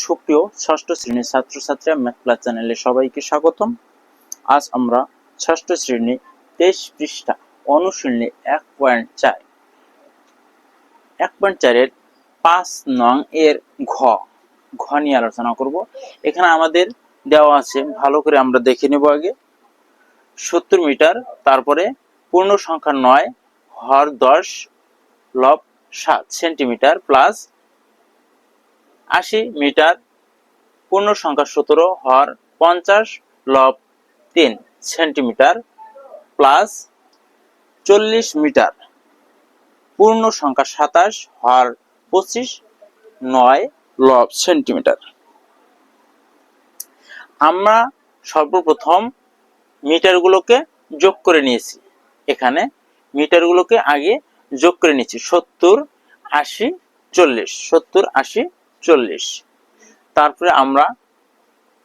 সুপ্রিয় ষষ্ঠ শ্রেণির ছাত্রছাত্রীরা ম্যাথ ক্লাস চ্যানেলে সবাইকে স্বাগতম। আজ আমরা ষষ্ঠ শ্রেণি তেইশ পৃষ্ঠা অনুশীলনী এক পয়েন্ট চার। এক পয়েন্ট চারের পাঁচ নং এর ঘ ঘ নিয়ে আলোচনা করব। এখানে আমাদের দেওয়া আছে, ভালো করে আমরা দেখে নেব আগে। সত্তর মিটার, তারপরে পূর্ণ সংখ্যা নয়, হর দশ, লব সাত সেন্টিমিটার প্লাস আশি মিটার, পূর্ণ সংখ্যা সতেরো হর পঞ্চাশ লব তিন সেন্টিমিটার প্লাস চল্লিশ মিটার, পূর্ণ সংখ্যা সাতাশ হর পঁচিশ নয় লব সেন্টিমিটার। আমরা সর্বপ্রথম মিটারগুলোকে যোগ করে নিয়েছি। এখানে মিটারগুলোকে আগে যোগ করে নিয়েছি, সত্তর আশি চল্লিশ, সত্তর আশি চল্লিশ। তারপরে আমরা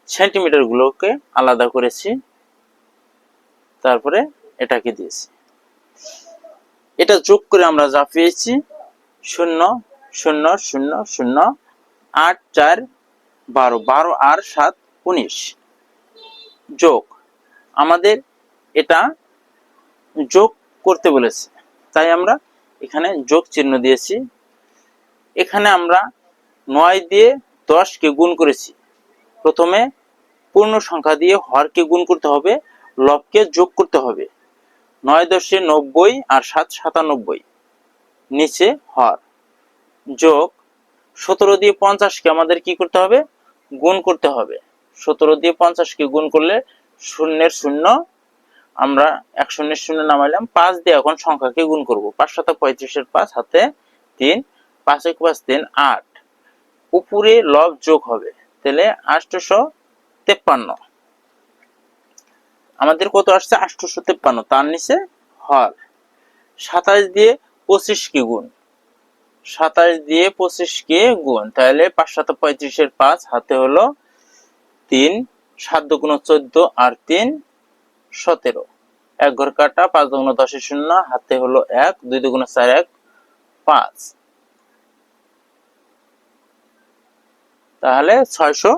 সেন্টিমিটার গুলোকে আলাদা করেছি। তারপরে এটাকে দিয়েছি। এটা যোগ করে আমরা যা পেয়েছি, শূন্য শূন্য শূন্য শূন্য, আট, চার, বারো বারো আর সাত, উনিশ। যোগ। আমাদের এটা যোগ করতে বলেছে। তাই আমরা এখানে যোগ চিহ্ন দিয়েছি। এখানে আমরা নয় দিয়ে দশকে গুণ করেছি। প্রথমে পূর্ণ সংখ্যা দিয়ে হরকে গুণ করতে হবে, লবকে যোগ করতে হবে। নয় দশে নব্বই আর সাত সাতানব্বই। নিচে হর। যোগ সতেরো দিয়ে পঞ্চাশকে আমাদের কি করতে হবে? গুণ করতে হবে। সতেরো দিয়ে পঞ্চাশকে গুণ করলে শূন্যের শূন্য। আমরা এক শূন্যের শূন্য নামাইলাম, পাঁচ দিয়ে এখন সংখ্যাকে গুণ করব। পাঁচ শত পঁয়ত্রিশের পাঁচ হাতে তিন, পাঁচ এক পাঁচ তিন, আট। উপরে লব যোগ হবে, তাহলে আটশোশো তেপ্পান্ন। আমাদের কত আসছে? আটশোশো তেপ্পান্ন, তার নিচে হর সাতাশ দিয়ে পঁচিশ কি গুণ। সাতাশ দিয়ে পঁচিশ কে গুণ, তাহলে পাঁচ শত পঁয়ত্রিশের পাঁচ হাতে হলো তিন, সাত দুগুণ চোদ্দ আর তিন, সতেরো। এক ঘর কাটা, পাঁচ দুগুণ দশের শূন্য, হাতে হলো এক, দুই দুগুণ চার এক, পাঁচ। তাহলে ছয়শো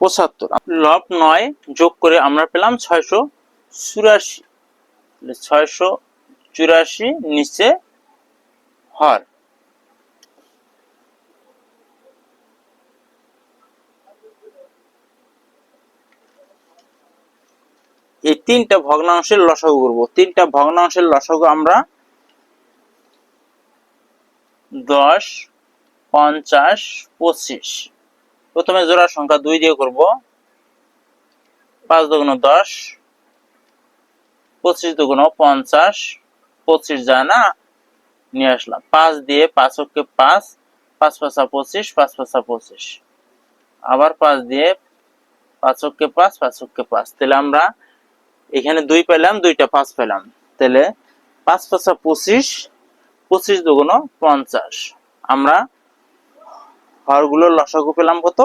পঁচাত্তর। লব নয় যোগ করে আমরা পেলাম ছয়শো চুরাশি। ছয়শো চুরাশি নিচে হর। এই তিনটা ভগ্নাংশের লসাগু করব। তিনটা ভগ্নাংশের লসাগু আমরা দশ, পঞ্চাশ, পঁচিশ। প্রথমে জোড়া সংখ্যা দুই দিয়ে করব। পাঁচ দুগুণ দশ, পঁচিশ দুগুণ পঞ্চাশ, পঁচিশ যায় না নিয়ে আসলাম। পাঁচ দিয়ে পাঁচ অক্ষে পাঁচ পাঁচ পাঁচা পঁচিশ, পাঁচ পাঁচা পঁচিশ। আবার পাঁচ দিয়ে পাঁচ অক্ষে পাঁচ পাঁচ অক্ষে পাঁচ। তাহলে আমরা এখানে দুই পেলাম, দুইটা পাঁচ পেলাম। তাহলে পাঁচ পাঁচা পঁচিশ পঁচিশ দুগুণ পঞ্চাশ। আমরা হরগুলোর লসাগু পেলাম কত?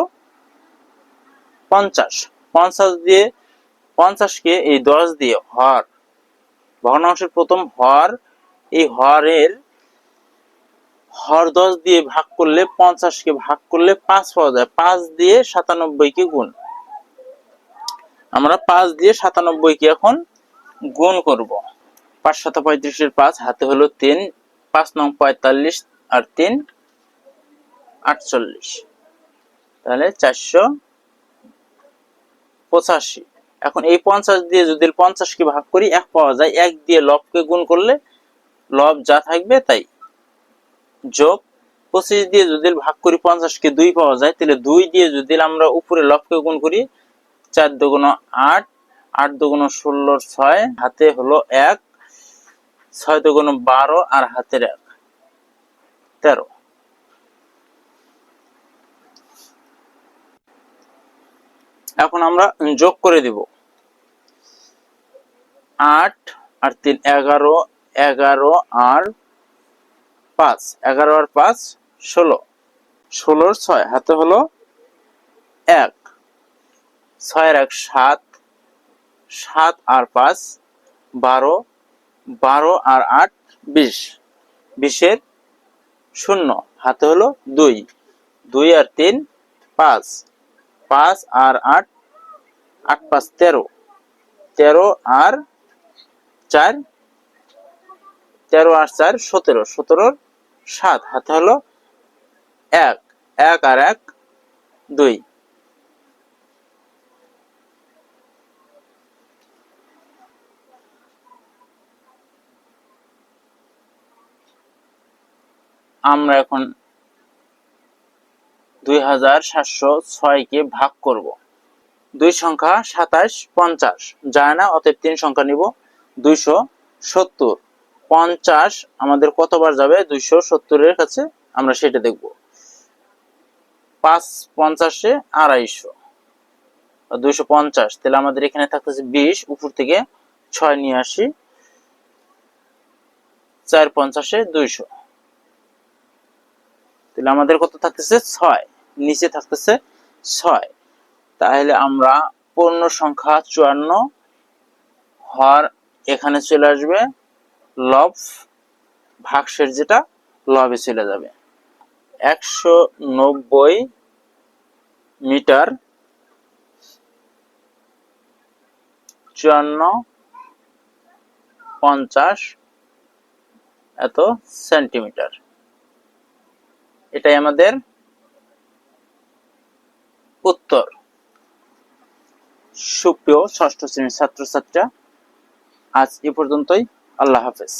পঞ্চাশ। পঞ্চাশ দিয়ে, পঞ্চাশকে এই দশ দিয়ে হর। ভগ্নাংশের প্রথম হর, এই হরের হর দশ দিয়ে ভাগ করলে পঞ্চাশকে ভাগ করলে পাঁচ পাওয়া যায়। পাঁচ দিয়ে সাতানব্বইকে গুণ। আমরা পাঁচ দিয়ে সাতানব্বইকে এখন গুণ করব। পাঁচ শত পঁয়ত্রিশের পাঁচ হাতে হলো তিন, পাঁচ নং পঁয়তাল্লিশ আর তিন আটচল্লিশ। তাহলে চারশো পঁচাশি। এখন এই পঞ্চাশ দিয়ে যদি পঞ্চাশকে ভাগ করি, এক পাওয়া যায়, এক দিয়ে লবকে গুণ করলে লব যা থাকবে তাই। যোগ পঁচিশ দিয়ে যদি ভাগ করি পঞ্চাশকে দুই পাওয়া যায়, তাহলে দুই দিয়ে যদি আমরা উপরে লবকে গুণ করি, চার দুগুণ আট আট দুগুণ ষোলোর ছয়, হাতে হলো এক, ছয় দুগুণ বারো আর হাতের এক। তেরো। এখন আমরা যোগ করে দিব আট আর তিন, এগারো এগারো আর পাঁচ, এগারো আর পাঁচ, ষোলো। ষোলোর ছয় হাতে হলো এক। ছয়ের এক সাত সাত আর পাঁচ বারো বারো আর আট বিশ। বিশের শূন্য হাতে হলো দুই। দুই আর তিন, পাঁচ। পাঁচ আর আট আট পাঁচ তেরো। তেরো আর চার, তেরো আর চার সতেরো, সতেরোর সাত, হাতে হলো এক এক আর এক দুই। আমরা এখন দুই হাজার সাতশো ছয়কে ভাগ করব। দুই সংখ্যা সাতাশ, পঞ্চাশ। যায় না, অতএব তিন সংখ্যা নিব। দুইশো সত্তর। পঞ্চাশ আমাদের কতবার যাবে? দুইশো সত্তরের কাছে আমরা সেটা দেখব। পাঁচ পঞ্চাশে আড়াইশো। দুইশো পঞ্চাশ, তাহলে আমাদের এখানে থাকতেছে বিশ, উপর থেকে ছয় নিয়ে আসি। চার পঞ্চাশে দুইশো। তাহলে আমাদের কত থাকতেছে? ছয়। নিচে থাকতেছে ছয়। তাহলে আমরা পূর্ণ সংখ্যা চুয়ান্ন হর এখানে চলে আসবে লব ভাগশের যেটা লবে চলে যাবে। একশো নব্বই মিটার চুয়ান্ন পঞ্চাশ এত সেন্টিমিটার। এটাই আমাদের সুপ্রিয় ষষ্ঠ শ্রেণির ছাত্রছাত্রীরা আজ এ পর্যন্তই। আল্লাহ হাফেজ।